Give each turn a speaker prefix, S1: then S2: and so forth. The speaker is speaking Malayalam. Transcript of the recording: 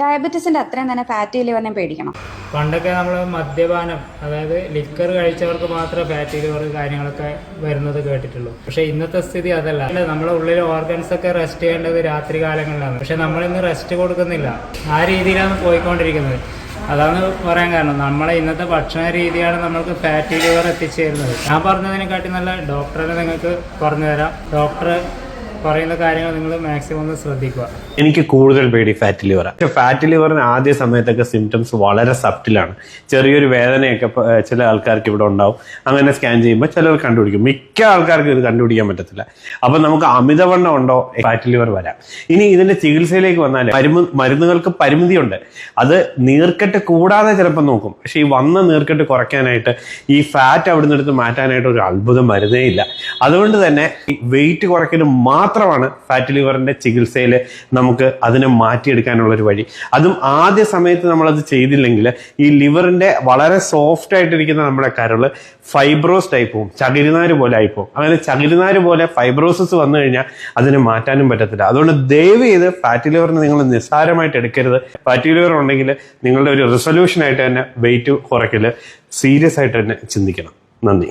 S1: ഡയബറ്റീസിന്റെ അത്രയും തന്നെ ഫാറ്റി ലിവറിനെ പേടിക്കണം.
S2: പണ്ടൊക്കെ നമ്മൾ മദ്യപാനം അതായത് ലിക്കർ കഴിച്ചവർക്ക് മാത്രമേ ഫാറ്റി ലിവർ കാര്യങ്ങളൊക്കെ വരുന്നത് കേട്ടിട്ടുള്ളൂ. പക്ഷേ ഇന്നത്തെ സ്ഥിതി അതല്ല. അല്ല, നമ്മുടെ ഉള്ളിലെ ഓർഗൻസ് ഒക്കെ റെസ്റ്റ് ചെയ്യേണ്ടത് രാത്രി കാലങ്ങളിലാണ്. പക്ഷെ നമ്മളിന്ന് റെസ്റ്റ് കൊടുക്കുന്നില്ല. ആ രീതിയിലാണ് പോയിക്കൊണ്ടിരിക്കുന്നത്. അതാണ് പറയാൻ കാരണം. നമ്മളെ ഇന്നത്തെ ഭക്ഷണ രീതിയാണ് നമ്മൾക്ക് ഫാറ്റി ലിവർ എത്തിച്ചേരുന്നത്. ഞാൻ പറഞ്ഞതിനെക്കാട്ടി നല്ല ഡോക്ടറെ നിങ്ങൾക്ക് പറഞ്ഞു തരാം. ഡോക്ടർ പറയുന്ന കാര്യങ്ങൾ നിങ്ങൾ മാക്സിമം ഒന്ന് ശ്രദ്ധിക്കുക.
S3: എനിക്ക് കൂടുതൽ പേടി ഫാറ്റ് ലിവർ ഫാറ്റ് ലിവറിന് ആദ്യ സമയത്തൊക്കെ സിംറ്റംസ് വളരെ സഫ്റ്റിലാണ് ചെറിയൊരു വേദനയൊക്കെ ചില ആൾക്കാർക്ക് ഇവിടെ ഉണ്ടാവും. അങ്ങനെ സ്കാൻ ചെയ്യുമ്പോൾ ചിലർ കണ്ടുപിടിക്കും. മിക്ക ആൾക്കാർക്കും ഇത് കണ്ടുപിടിക്കാൻ പറ്റത്തില്ല. അപ്പൊ നമുക്ക് അമിതവണ്ണം ഉണ്ടോ? ഫാറ്റ് ലിവർ വരാം. ഇനി ഇതിന്റെ ചികിത്സയിലേക്ക് വന്നാൽ മരുന്ന് മരുന്നുകൾക്ക് പരിമിതിയുണ്ട്. അത് നീർക്കെട്ട് കൂടാതെ ചിലപ്പോൾ നോക്കും. പക്ഷെ ഈ വന്ന നീർക്കെട്ട് കുറയ്ക്കാനായിട്ട് ഈ ഫാറ്റ് അവിടുന്ന് എടുത്ത് മാറ്റാനായിട്ട് ഒരു അത്ഭുതം മരുന്നേ ഇല്ല. അതുകൊണ്ട് തന്നെ വെയിറ്റ് കുറയ്ക്കൽ മാത്രമാണ് ഫാറ്റ് ലിവറിന്റെ ചികിത്സയിൽ നമുക്ക് അതിനെ മാറ്റിയെടുക്കാനുള്ള ഒരു വഴി. അതും ആദ്യ സമയത്ത് നമ്മളത് ചെയ്തില്ലെങ്കിൽ ഈ ലിവറിന്റെ വളരെ സോഫ്റ്റ് ആയിട്ടിരിക്കുന്ന നമ്മുടെ കരൾ ഫൈബ്രോസ് ടൈപ്പ് പോകും. ചകിരിനാര് പോലെ ആയിപ്പോവും അങ്ങനെ ചകിരിനാര് പോലെ ഫൈബ്രോസിസ് വന്നു കഴിഞ്ഞാൽ അതിനെ മാറ്റാനും പറ്റത്തില്ല. അതുകൊണ്ട് ദയവ് ചെയ്ത് ഫാറ്റി ലിവറിനെ നിങ്ങൾ നിസ്സാരമായിട്ട് എടുക്കരുത്. ഫാറ്റി ലിവർ ഉണ്ടെങ്കിൽ നിങ്ങളുടെ ഒരു റിസൊല്യൂഷൻ ആയിട്ട് തന്നെ വെയിറ്റ് കുറയ്ക്കൽ സീരിയസ് ആയിട്ട് തന്നെ ചിന്തിക്കണം. നന്ദി.